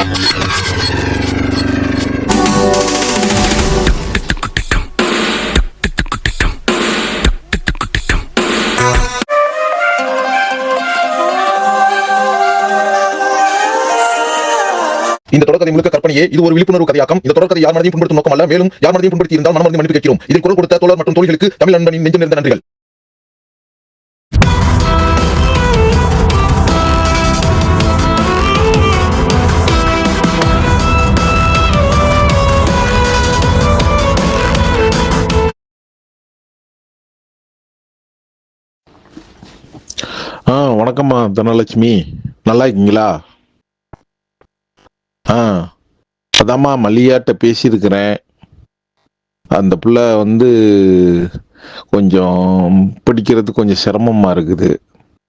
இந்த தொடர்கதை முழுக்க கற்பனையே இது ஒரு விழிப்புணர்வு கதையாக்கம். இந்த தொடர்கதை யார் மனதையும் புண்படுத்தும் நோக்கம் அல்ல மேலும் யார் மனதையும் புண்படுத்தி இருந்தால் மனமறந்து மன்னிப்பு கேட்கிறோம் இதில் குரல் கொடுத்த தோழர் மற்றும் தோழிகளுக்கு தமிழ் அன்பனின் நெஞ்சு நிறைந்த நன்றிகள். தனலட்சுமி நல்லா இருக்கீங்களா? ஆ அதாம்மா மல்லிகாட்ட பேசியிருக்கிறேன். அந்த பிள்ளை வந்து கொஞ்சம் பிடிக்கிறது கொஞ்சம் சிரமமாக இருக்குது.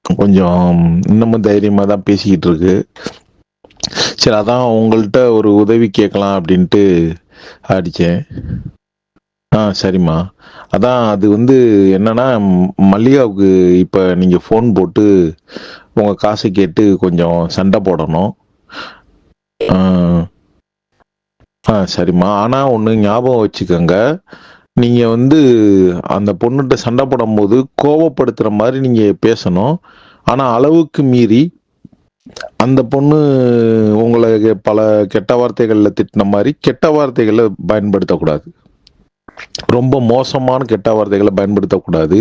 கொஞ்சம் இன்னமும் தைரியமாக தான் பேசிக்கிட்டு இருக்கு. சரி அதான் உங்கள்கிட்ட ஒரு உதவி கேட்கலாம் அப்படின்ட்டு அடித்தேன் ஆ சரிம்மா. அதான் அது வந்து என்னன்னா மல்லிகாவுக்கு இப்போ நீங்கள் ஃபோன் போட்டு உங்கள் காசை கேட்டு கொஞ்சம் சண்டை போடணும். ஆ. ஆ சரிம்மா. ஆனால் ஒன்று ஞாபகம் வச்சுக்கோங்க. நீங்கள் வந்து அந்த பொண்ணுகிட்ட சண்டை போடும்போது கோவப்படுத்துகிற மாதிரி நீங்கள் பேசணும். ஆனால் அளவுக்கு மீறி அந்த பொண்ணு உங்களை பல கெட்ட வார்த்தைகளில் திட்டின மாதிரி கெட்ட வார்த்தைகளை பயன்படுத்தக்கூடாது. ரொம்ப மோசமான கெட்ட வார்த்தைகளை பயன்படுத்தக்கூடாது.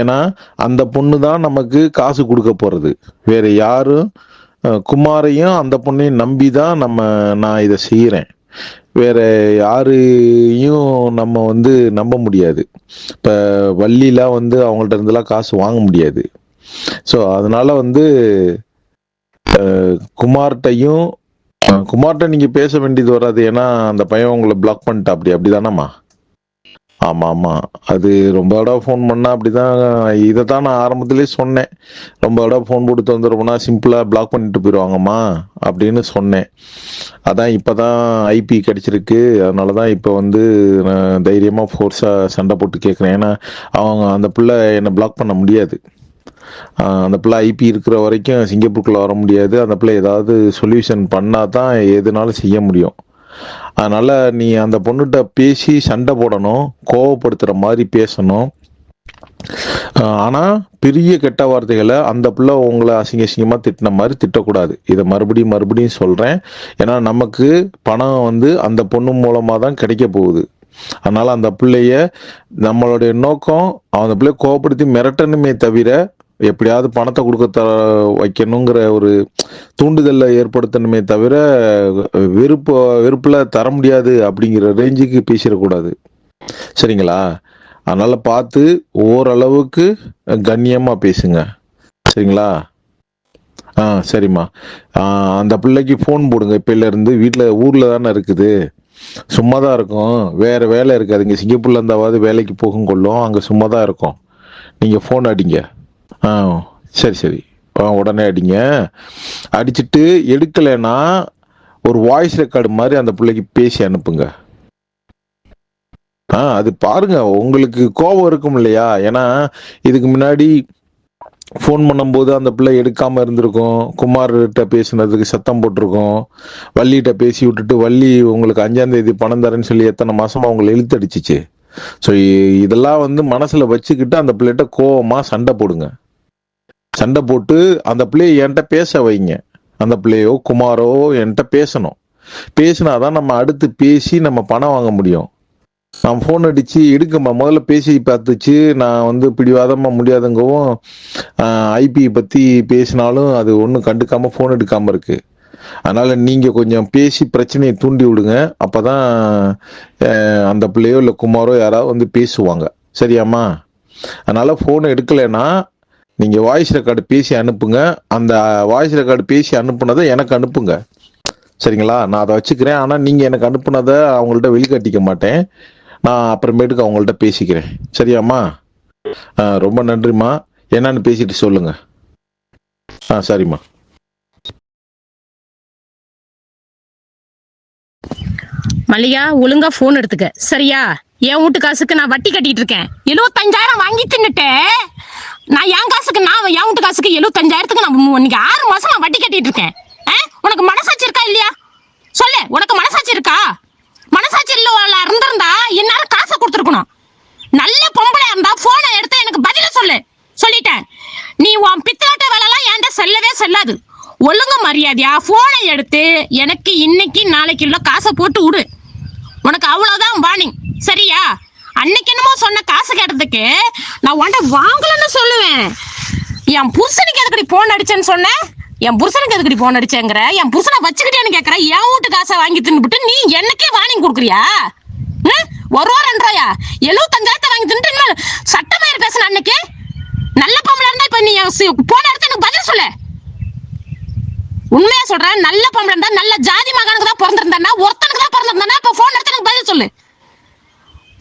ஏன்னா அந்த பொண்ணு தான் நமக்கு காசு கொடுக்க போகிறது வேறு யாரும் குமாரையும் அந்த பொண்ணையும் நம்பி தான் நம்ம நான் இதை செய்கிறேன் வேற யாரையும் நம்ம வந்து நம்ப முடியாது. இப்போ வள்ளிலாம் வந்து அவங்கள்ட்ட இருந்தெல்லாம் காசு வாங்க முடியாது. ஸோ அதனால வந்து குமார்ட்டையும் குமார்கிட்டையும் குமார்கிட்ட நீங்கள் பேச வேண்டியது வராது. ஏன்னா அந்த பையன் உங்களை பிளாக் பண்ணிட்டா அப்படி அப்படிதானம்மா? ஆமா ஆமா. அது ரொம்ப தடவை ஃபோன் பண்ணா அப்படிதான் இதை தான் நான் ஆரம்பத்திலே சொன்னேன். ரொம்ப தடவை ஃபோன் போட்டு தொந்தரவுனா சிம்பிளா பிளாக் பண்ணிட்டு போயிடுவாங்கம்மா அப்படின்னு சொன்னேன். அதான் இப்பதான் ஐபி கிடைச்சிருக்கு. அதனால தான் இப்போ வந்து நான் தைரியமா ஃபோர்ஸா சண்டை போட்டு கேட்குறேன். ஏன்னா அவங்க அந்த பிள்ளை என்னை பிளாக் பண்ண முடியாது. அந்த பிள்ளை ஐபி இருக்கிற வரைக்கும் சிங்கப்பூருக்குள்ள வர முடியாது. அந்த பிள்ளை ஏதாவது சொல்யூஷன் பண்ணால் தான் எதுனாலும் செய்ய முடியும். அதனால் நீ அந்த பொண்ணுகிட்ட பேசி சண்டை போடணும் கோவப்படுத்துகிற மாதிரி பேசணும். ஆனால் பெரிய கெட்ட வார்த்தைகளை அந்த பிள்ளை உங்களை அசிங்க அசிங்கமாக திட்டின மாதிரி திட்டக்கூடாது. இதை மறுபடியும் மறுபடியும் சொல்கிறேன் ஏன்னா நமக்கு பணம் வந்து அந்த பொண்ணு மூலமாக தான் கிடைக்க போகுது. அதனால் அந்த பிள்ளைய நம்மளுடைய நோக்கம் அந்த பிள்ளைய கோவப்படுத்தி மிரட்டணுமே தவிர எப்படியாவது பணத்தை கொடுக்க த வைக்கணுங்கிற ஒரு தூண்டுதலை ஏற்படுத்தணுமே தவிர வெறுப்பு வெறுப்பில் தர முடியாது அப்படிங்கிற ரேஞ்சுக்கு பேசிடக்கூடாது. சரிங்களா? அதனால் பார்த்து ஓரளவுக்கு கண்ணியமாக பேசுங்க. சரிங்களா? ஆ சரிம்மா. அந்த பிள்ளைக்கு ஃபோன் போடுங்க. இப்போலேருந்து வீட்டில் ஊரில் தானே இருக்குது. சும்மா தான் இருக்கும். வேறு வேலை இருக்காது. இங்கே சிங்கப்பூர்ல இருந்தாவது வேலைக்கு போகும் கொள்ளும். அங்கே சும்மா தான் இருக்கும். நீங்கள் ஃபோன் அடிங்க. ஆ சரி சரி. ஆ உடனே அடிங்க. அடிச்சிட்டு எடுக்கலைன்னா ஒரு வாய்ஸ் ரெக்கார்டு மாதிரி அந்த பிள்ளைக்கு பேசி அனுப்புங்க. ஆ அது பாருங்க. உங்களுக்கு கோபம் இருக்கும் இல்லையா? ஏன்னா இதுக்கு முன்னாடி ஃபோன் பண்ணும்போது அந்த பிள்ளை எடுக்காம இருந்திருக்கும். குமார்கிட்ட பேசுனதுக்கு சத்தம் போட்டிருக்கோம். வள்ளிகிட்ட பேசி விட்டுட்டு வள்ளி உங்களுக்கு அஞ்சாம் தேதி பணம் தரேன்னு சொல்லி எத்தனை மாசமா உங்களை இழுத்தடிச்சிச்சு? ஸோ இதெல்லாம் வந்து மனசுல வச்சுக்கிட்டு அந்த பிள்ளைகிட்ட கோவமா சண்டை போடுங்க. சண்டை போட்டு அந்த பிள்ளைய என்கிட்ட பேச வைங்க. அந்த பிள்ளையோ குமாரோ என்கிட்ட பேசணும். பேசினாதான் நம்ம அடுத்து பேசி நம்ம பணம் வாங்க முடியும். நான் ஃபோன் அடிச்சு எடுக்கம்மா முதல்ல பேசி பார்த்துச்சு. நான் வந்து பிடிவாதமா முடியாதுங்கவும் ஐபி பத்தி பேசினாலும் அது ஒன்றும் கண்டுக்காம ஃபோன் எடுக்காம இருக்கு. அதனால நீங்க கொஞ்சம் பேசி பிரச்சனையை தூண்டி விடுங்க. அப்பதான் தான் அந்த பிள்ளையோ இல்லை குமாரோ யாராவது வந்து பேசுவாங்க. சரியாம்மா? அதனால ஃபோன் எடுக்கலைன்னா நீங்கள் வாய்ஸ் ரெக்கார்டு பேசி அனுப்புங்க. அந்த வாய்ஸ் ரெக்கார்டு பேசி அனுப்புனதை எனக்கு அனுப்புங்க. சரிங்களா? நான் அதை வச்சுக்கிறேன். ஆனால் நீங்கள் எனக்கு அனுப்புனதை அவங்கள்ட்ட வெளிக்காட்டிக்க மாட்டேன். நான் அப்புறமேட்டுக்கு அவங்கள்ட்ட பேசிக்கிறேன். சரியாம்மா? ஆ, ரொம்ப நன்றிம்மா. என்னன்னு பேசிட்டு சொல்லுங்க. ஆ சரிம்மா. மல்லிகா ஒழுங்கா போன் எடுத்துக்க. சரியா? என் வீட்டு காசுக்கு நான் வட்டி கட்டிட்டு இருக்கேன். எழுபத்தஞ்சாயிரம் வாங்கி தின்னுட்டேன் நான் மாசம் என் வீட்டு காசுக்கு எழுபத்தஞ்சாயிரத்துக்கு நான் இன்னைக்கு ஆறு மாசம் நான் வட்டி கட்டிட்டு இருக்கேன். உனக்கு மனசாட்சி இருக்கா இல்லையா? சொல்லு உனக்கு மனசாட்சி இருக்கா? மனசாட்சி இல்ல இருந்திருந்தா என்னால காசை கொடுத்துருக்கணும். நல்ல பொம்பளை இருந்தா போனை எடுத்து எனக்கு பதில சொல்லு. சொல்லிட்டேன். நீ உன் பித்தாட்ட வேலைலாம் என்கிட்ட செல்லவே செல்லாது. ஒழுங்க மரியாதையா போனை எடுத்து எனக்கு இன்னைக்கு நாளைக்கு இல்லை காசை போட்டு விடு. உனக்கு அவ்வளோதான் வார்னிங் சரியா? அன்னைக்கு என்னமோ சொன்ன காசு கேட்டதுக்கு நான் உன்ட்ட வாங்கலன்னு சொல்லுவேன். என் புருஷனுக்கு எதுக்கடி போன் அடிச்சேன்னு சொன்னேன் என் புருஷனுக்கு எதுக்கடி போன் அடிச்சேங்கிற? என் புருஷனை வச்சுக்கிட்டேன்னு கேட்கற என் வீட்டு காசை வாங்கி தின்னுபிட்டு நீ எனக்கே வாணிங் கொடுக்குறியா? ம்? ஒரு ரூபா ரெண்டு ரூபாயா எழுபத்தஞ்சாயிரத்தை வாங்கி தின்னுட்டு இன்னும் சட்டமேர் பேசுன அன்னைக்கு? நல்ல பொம்பளை இருந்தா இப்ப நீ போன இடத்த எனக்கு பதில் சொல்லு. உண்மையா சொல்றேன் நல்ல பொம்பளை இருந்தா நல்ல ஜாதி மகனுக்கு தான் பிறந்திருந்தானா ஒருத்தனுக்கு தான் பிறந்திருந்தானா இப்ப போன் எடுத்து எனக்கு பதில் சொல்லு.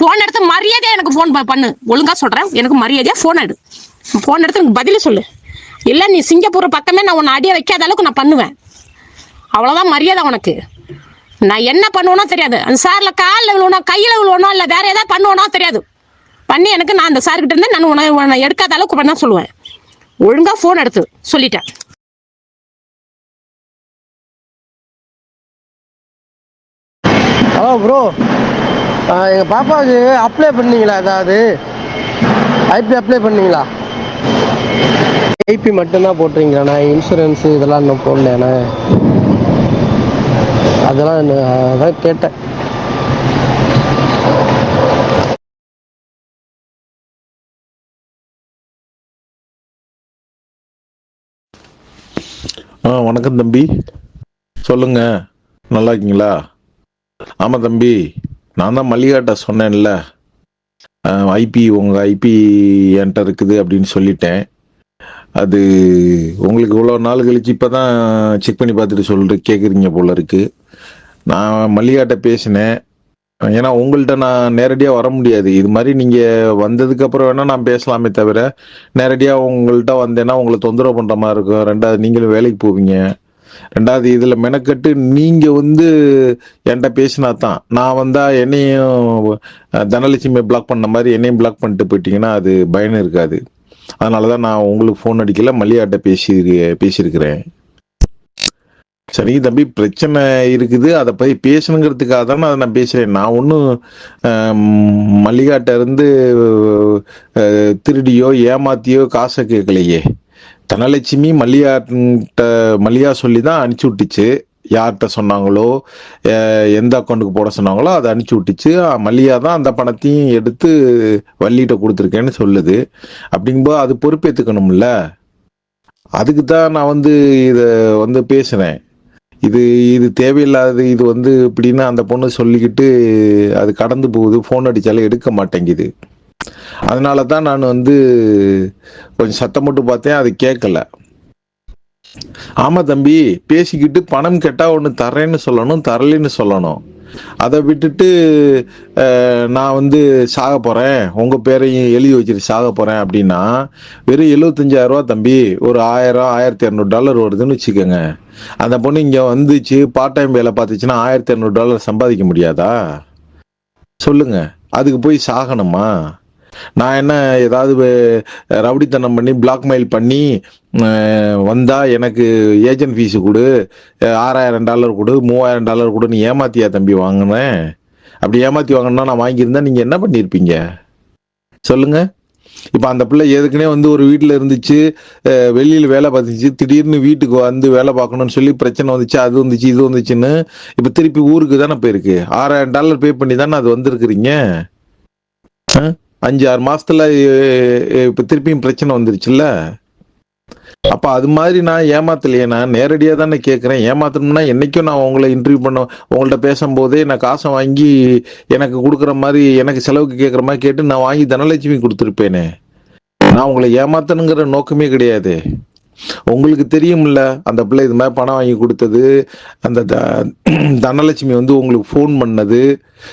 போன் எடுத்து மரியாதையா எனக்கு போன் பண்ணு. ஒழுங்கா சொல்றேன் எனக்கு மரியாதையா போன் எடு. போன எடுத்து எனக்கு பதில் சொல்லு. இல்லை நீ சிங்கப்பூர் பக்கமே நான் உன்னை அடிய வைக்காத அளவுக்கு நான் பண்ணுவேன். அவ்வளோதான் மரியாதை உனக்கு. நான் என்ன பண்ணுவேனோ தெரியாது. அந்த சாரில் காலில் விழுவனோ கையில் விழுவனோ இல்லை வேற ஏதாவது பண்ணுவேனோ தெரியாது. பண்ணி எனக்கு நான் அந்த சார்கிட்ட இருந்து நான் உன உன்னை எடுக்காத அளவுக்கு பண்ண சொல்லுவேன். ஒழுங்காக ஃபோன் எடுத்து சொல்லிட்டேன். ஹலோ ப்ரோ எங்கள் பாப்பாவுக்கு அப்ளை பண்ணீங்களா ஏதாவது? ஐபி அப்ளை பண்ணீங்களா? ஐபி மட்டும்தான் போட்டுறீங்களாண்ணா இன்சூரன்ஸு இதெல்லாம் இன்னும் போடலையாண்ணே? அதெல்லாம் அதான் கேட்டேன். ஆ வணக்கம் தம்பி. சொல்லுங்க. நல்லா இருக்கீங்களா? ஆமாம் தம்பி. நான் தான் மல்லிகாட்ட சொன்னேன்ல. ஐபி உங்கள் ஐபி என்கிட்ட இருக்குது அப்படின்னு சொல்லிட்டேன். அது உங்களுக்கு இவ்வளோ நாள் கழிச்சு இப்போ தான் செக் பண்ணி பார்த்துட்டு சொல்லிட்டு கேட்குறீங்க போல இருக்குது நான் மல்லிகாட்ட பேசினேன். ஏன்னா உங்கள்கிட்ட நான் நேரடியாக வர முடியாது. இது மாதிரி நீங்கள் வந்ததுக்கப்புறம் வேணால் நான் பேசலாமே தவிர நேரடியாக உங்கள்கிட்ட வந்தேன்னா உங்களை தொந்தரவு பண்ணுற மாதிரி இருக்கும். ரெண்டாவது நீங்களும் வேலைக்கு போவீங்க. ரெண்டாவது இதில் மெனக்கட்டு நீங்கள் வந்து என்கிட்ட பேசினா தான் நான் வந்தால் என்னையும் தனலட்சுமியை பிளாக் பண்ண மாதிரி என்னையும் பிளாக் பண்ணிட்டு போயிட்டீங்கன்னா அது பயன் இருக்காது. அதனால தான் நான் உங்களுக்கு ஃபோன் அடிக்கல மல்லியாட்ட பேசி பேசியிருக்கிறேன். சரிங்க தம்பி பிரச்சனை இருக்குது. அதை போய் பேசணுங்கிறதுக்காக தான் அதை நான் பேசுகிறேன் நான் ஒன்றும் மல்லிகாட்ட இருந்து திருடியோ ஏமாத்தியோ காசை கேட்கலையே. தனலட்சுமி மல்லிகாட்ட மல்லிகா சொல்லி தான் அனுப்பிச்சி விட்டுச்சு யார்கிட்ட சொன்னாங்களோ எந்த அக்கௌண்ட்டுக்கு போட சொன்னாங்களோ அதை அனுப்பிச்சி விட்டுச்சு மல்லியா தான் அந்த பணத்தையும் எடுத்து வள்ளிகிட்ட கொடுத்துருக்கேன்னு சொல்லுது. அப்படிங்கும்போது அது பொறுப்பேற்றுக்கணும்ல அதுக்கு தான் நான் வந்து இதை வந்து பேசுகிறேன் இது இது தேவையில்லாதது இது வந்து இப்படின்னு அந்த பொண்ணு சொல்லிக்கிட்டு அது கடந்து போகுது. ஃபோன் அடித்தாலும் எடுக்க மாட்டேங்குது. அதனால தான் நான் வந்து கொஞ்சம் சத்தம் போட்டு பார்த்தேன் அது கேட்கல. ஆமா தம்பி பேசிக்கிட்டு பணம் கேட்டா ஒன்று தரேன்னு சொல்லணும் தரலைன்னு சொல்லணும். அதை விட்டுட்டு நான் வந்து சாக போறேன். உங்க பேரையும் எழுதி வச்சுட்டு சாக போறேன் அப்படின்னா வெறும் 75000 ரூபா தம்பி ஒரு ஆயிரம் ஆயிரத்தி இரநூறு டாலர் வருதுன்னு வச்சுக்கோங்க. அந்த பொண்ணு இங்க வந்துச்சு பார்ட் டைம் வேலை பார்த்துச்சுன்னா ஆயிரத்தி இரநூறு டாலர் சம்பாதிக்க முடியாதா? சொல்லுங்க. அதுக்கு போய் சாகணுமா? நான் என்ன ஏதாவது ரவுடித்தனம் பண்ணி பிளாக்மெயில் பண்ணி வந்தால் எனக்கு ஏஜென்ட் ஃபீஸ் கொடு ஆறாயிரம் டாலர் கொடு மூவாயிரம் டாலர் கொடு நீ ஏமாத்தியா தம்பி வாங்கினேன் அப்படி ஏமாற்றி வாங்கினா நான் வாங்கியிருந்தா நீங்கள் என்ன பண்ணியிருப்பீங்க? சொல்லுங்கள் இப்போ அந்த பிள்ளை எதுக்குனே வந்து ஒரு வீட்டில் இருந்துச்சு வெளியில் வேலை பார்த்துச்சு திடீர்னு வீட்டுக்கு வந்து வேலை பார்க்கணும்னு சொல்லி பிரச்சனை வந்துச்சு அது வந்துச்சு இது வந்துச்சுன்னு இப்போ திருப்பி ஊருக்கு தானே போயிருக்கு? ஆறாயிரம் டாலர் பே பண்ணி தானே அது வந்திருக்குறீங்க? ஆ? அஞ்சு ஆறு மாசத்துல இப்போ இப்ப திருப்பியும் பிரச்சனை வந்துருச்சுல்ல? அப்ப அது மாதிரி நான் ஏமாத்தலையே நான் நேரடியா தானே கேட்கறேன் ஏமாத்தணும்னா என்னைக்கும் நான் உங்களை இன்டர்வியூ பண்ண உங்கள்ட்ட பேசும்போதே நான் காசை வாங்கி எனக்கு கொடுக்குற மாதிரி எனக்கு செலவுக்கு கேட்குற மாதிரி கேட்டு நான் வாங்கி தனலட்சுமி கொடுத்துருப்பேனே. நான் உங்களை ஏமாத்தணுங்கிற நோக்கமே கிடையாது. உங்களுக்கு தெரியும்ல அந்த பிள்ளை இது மாதிரி பணம் வாங்கி கொடுத்தது அந்த த- தனலட்சுமி வந்து உங்களுக்கு ஃபோன் பண்ணது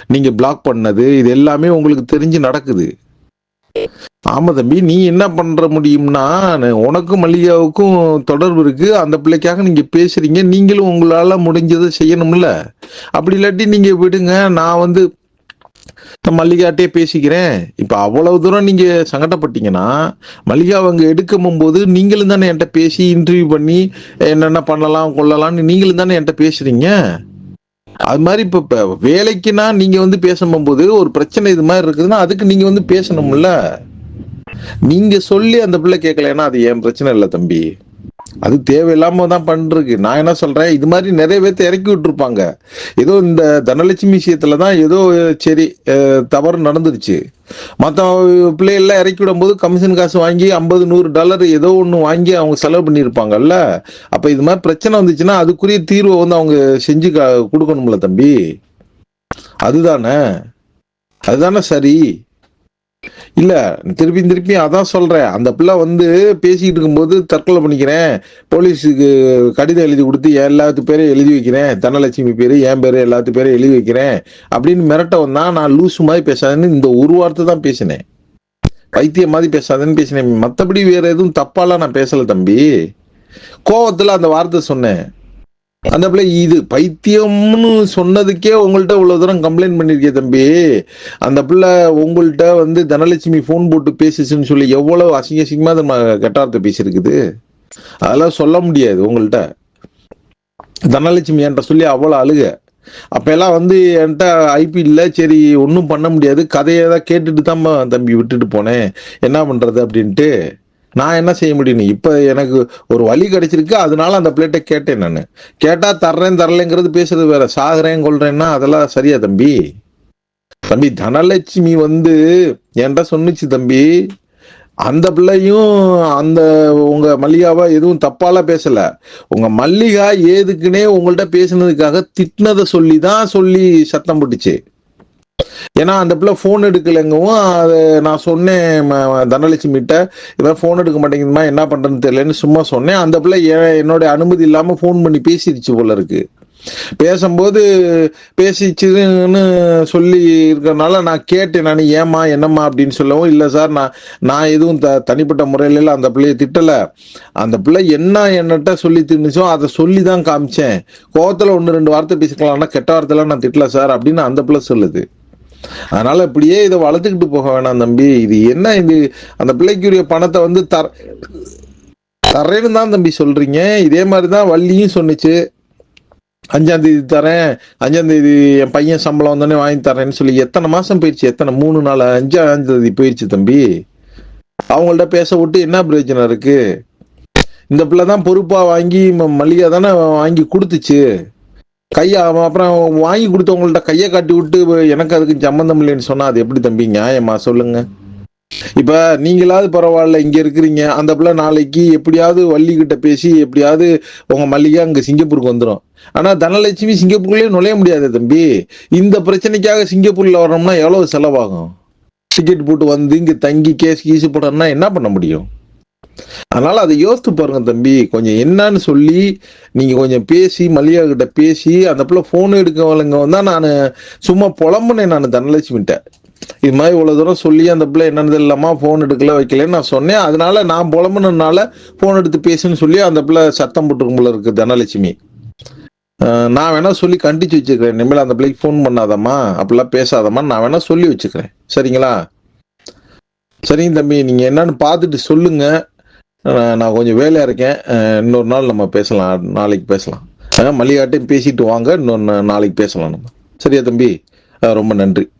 நீங்க பிளாக் பண்ணது இது எல்லாமே உங்களுக்கு தெரிஞ்சு நடக்குது. ஆமா தம்பி நீ என்ன பண்ற முடியும்னா உனக்கும் மல்லிகாவுக்கும் தொடர்பு இருக்கு அந்த பிள்ளைக்காக நீங்க பேசுறீங்க நீங்களும் உங்களால முடிஞ்சதை செய்யணும்ல. அப்படி இல்லாட்டி நீங்க விடுங்க நான் வந்து மல்லிகாட்டே பேசிக்கிறேன். இப்போ அவ்வளவு தூரம் நீங்க சங்கடப்பட்டீங்கன்னா மல்லிகா அவங்க எடுக்கும் போது நீங்களும் தானே என்கிட்ட பேசி இன்டர்வியூ பண்ணி என்னென்ன பண்ணலாம் கொள்ளலாம்னு நீங்களும் தானே என்கிட்ட பேசுறீங்க? அது மாதிரி இப்போ வேலைக்குன்னா நீங்க வந்து பேசும்போது ஒரு பிரச்சனை இது மாதிரி இருக்குதுன்னா அதுக்கு நீங்க வந்து பேசணும்ல? நீங்க சொல்லி அந்த பிள்ளை கேட்கலன்னா அது என் பிரச்சனை இல்லை தம்பி? அது தேவையில்லாம தான் பண்ணிருக்கு நான் என்ன சொல்றேன்? இது மாதிரி நிறைய பேர்த்த இறக்கி விட்டுருப்பாங்க. ஏதோ இந்த தனலட்சுமி விஷயத்துல தான் ஏதோ சரி தவறு நடந்துருச்சு. மற்ற பிள்ளைகள்லாம் இறக்கி விடும்போது கமிஷன் காசு வாங்கி ஐம்பது நூறு டாலர் ஏதோ ஒன்று வாங்கி அவங்க செலவு பண்ணியிருப்பாங்கல்ல அப்போ இது மாதிரி பிரச்சனை வந்துச்சுன்னா அதுக்குரிய தீர்வை வந்து அவங்க செஞ்சு க- கொடுக்கணும்ல தம்பி. அதுதானே? அதுதானே சரி. இல்ல திருப்பி திருப்பி அதான் சொல்றேன். அந்த பிள்ளை வந்து பேசிக்கிட்டு இருக்கும்போது தற்கொலை பண்ணிக்கிறேன். போலீஸுக்கு கடிதம் எழுதி கொடுத்து எல்லாத்து பேரையும் எழுதி வைக்கிறேன். தனலட்சுமி பேரு என் பேரு எல்லாத்து பேரையும் எழுதி வைக்கிறேன். அப்படின்னு மிரட்ட வந்தா நான் லூசு மாதிரி பேசாதேன்னு இந்த ஒரு வார்த்தை தான் பேசினேன். வைத்திய மாதிரி பேசாதேன்னு பேசினேன். மத்தபடி வேற எதுவும் தப்பாலாம் நான் பேசல தம்பி. கோவத்துல அந்த வார்த்தை சொன்னேன். அந்த பிள்ளை இது பைத்தியம்னு சொன்னதுக்கே உங்கள்ட்ட இவ்வளோ தூரம் கம்ப்ளைண்ட் பண்ணியிருக்கேன் தம்பி. அந்த பிள்ளை உங்கள்கிட்ட வந்து தனலட்சுமி ஃபோன் போட்டு பேசிச்சுன்னு சொல்லி எவ்வளவு அசிங்க அசிங்கமாக நம்ம ம- பேசியிருக்குது? அதெல்லாம் சொல்ல முடியாது உங்கள்கிட்ட தனலட்சுமி என்கிட்ட சொல்லி அவ்வளோ அழுக. அப்ப எல்லாம் வந்து என்கிட்ட ஐபி இல்லை சரி ஒன்றும் பண்ண முடியாது. கதையை தான் கேட்டுட்டு தான் தம்பி விட்டுட்டு போனேன். என்ன பண்ணுறது அப்படின்ட்டு. நான் என்ன செய்ய முடியும்? இப்போ எனக்கு ஒரு வழி கிடைச்சிருக்கு அதனால அந்த பிளேட்டை கேட்டேன் நான். கேட்டால் தர்றேன் தரலைங்கிறது பேசுறது வேற. சாகுறேன் கொள்றேன்னா அதெல்லாம் சரியா தம்பி? தம்பி தனலட்சுமி வந்து என்கிட்ட சொன்னுச்சு தம்பி அந்த பிள்ளையும் அந்த உங்க மல்லிகாவா எதுவும் தப்பால பேசல. உங்க மல்லிகா ஏதுக்குன்னே உங்கள்ட்ட பேசுனதுக்காக திட்டினதை சொல்லி தான் சொல்லி சத்தம் போட்டுச்சு. ஏன்னா அந்த பிள்ளை ஃபோன் எடுக்கலைங்கவும் அதை நான் சொன்னேன் ம- தனலட்சுமிகிட்ட இவன் ஃபோன் எடுக்க மாட்டேங்குதுமா என்ன பண்றேன்னு தெரியலன்னு சும்மா சொன்னேன். அந்த பிள்ளை என்னோட அனுமதி இல்லாம ஃபோன் பண்ணி பேசிடுச்சு போல இருக்கு. பேசும்போது பேசிச்சுன்னு சொல்லி இருக்கிறனால நான் கேட்டேன் நான் ஏமா என்னம்மா? அப்படின்னு சொல்லவும் இல்லை சார் நான் நான் எதுவும் த தனிப்பட்ட முறையில அந்த பிள்ளைய திட்டலை. அந்த பிள்ளை என்ன என்னட்ட சொல்லி தின்னுச்சோ அதை சொல்லி தான் காமிச்சேன். கோவத்தில் ஒன்று ரெண்டு வார்த்தை பேசிக்கலாம்னா கெட்ட வார்த்தைலாம் நான் திட்டல சார் அப்படின்னு அந்த பிள்ளை சொல்லுது. அதனால இப்படியே இதை வளர்த்துக்கிட்டு போக வேணாம் தம்பி. இது என்ன இது? அந்த பிள்ளைக்குரிய பணத்தை வந்து தர தரேன்னு தான் தம்பி சொல்றீங்க. இதே மாதிரி தான் வள்ளியும் சொன்னுச்சு. அஞ்சாம் தேதி தரேன். அஞ்சாம் தேதி என் பையன் சம்பளம் வந்தோடனே வாங்கி தரேன்னு சொல்லி எத்தனை மாசம் போயிடுச்சு எத்தனை? மூணு நாள் அஞ்சாம் தேதி போயிடுச்சு தம்பி. அவங்கள்ட்ட பேச விட்டு என்ன பிரயோஜனம் இருக்கு? இந்த பிள்ளை தான் பொறுப்பா வாங்கி ம- மல்லிகா தானே வாங்கி கொடுத்துச்சு. கையை அப்புறம் வாங்கி கொடுத்தவங்கள்ட்ட கையை காட்டி விட்டு எனக்கு அதுக்கு சம்மந்தம் இல்லைன்னு சொன்னா அது எப்படி தம்பி? நியாயமா சொல்லுங்க. இப்ப நீங்களாவது பரவாயில்ல இங்க இருக்கிறீங்க. அந்த பிள்ளை நாளைக்கு எப்படியாவது வள்ளி கிட்ட பேசி எப்படியாவது உங்க மல்லிகா அங்க சிங்கப்பூருக்கு வந்துடும் ஆனா தனலட்சுமி சிங்கப்பூர்லயே நுழைய முடியாது தம்பி. இந்த பிரச்சனைக்காக சிங்கப்பூர்ல வரணும்னா எவ்வளவு செலவாகும்? டிக்கெட் போட்டு வந்து இங்க தங்கி கேஸ் கீசு போட்டோம்னா என்ன பண்ண முடியும்? அதனால அதை யோசித்து பாருங்க தம்பி. கொஞ்சம் என்னன்னு சொல்லி நீங்க கொஞ்சம் பேசி மல்லிகா கிட்ட பேசி அந்த பிள்ளை போன் எடுக்கவங்க வந்தா நான் சும்மா புலம்புனேன் நான் தனலட்சுமிட்ட இது மாதிரி இவ்வளவு தூரம் சொல்லி அந்த பிள்ளை என்னன்னு இல்லாமா போன் எடுக்கல வைக்கலன்னு நான் சொன்னேன். அதனால நான் புலம்புனதுனால போன் எடுத்து பேசுன்னு சொல்லி அந்த பிள்ளை சத்தம் போட்டுருக்கும் போல இருக்கு தனலட்சுமி. நான் வேணா சொல்லி கண்டிச்சு வச்சுக்கிறேன். இனிமேல் அந்த பிள்ளைக்கு ஃபோன் பண்ணாதம்மா. அப்படிலாம் பேசாதம்மா. நான் வேணா சொல்லி வச்சுக்கிறேன். சரிங்களா? சரிங்க தம்பி. நீங்க என்னன்னு பார்த்துட்டு சொல்லுங்க. நான் கொஞ்சம் வேலையாக இருக்கேன். இன்னொரு நாள் நம்ம பேசலாம். நாளைக்கு பேசலாம். ஆனால் மல்லிகாட்டையும் பேசிட்டு வாங்க. இன்னொன்று நாளைக்கு பேசலாம் நம்ம. சரியா தம்பி? ரொம்ப நன்றி.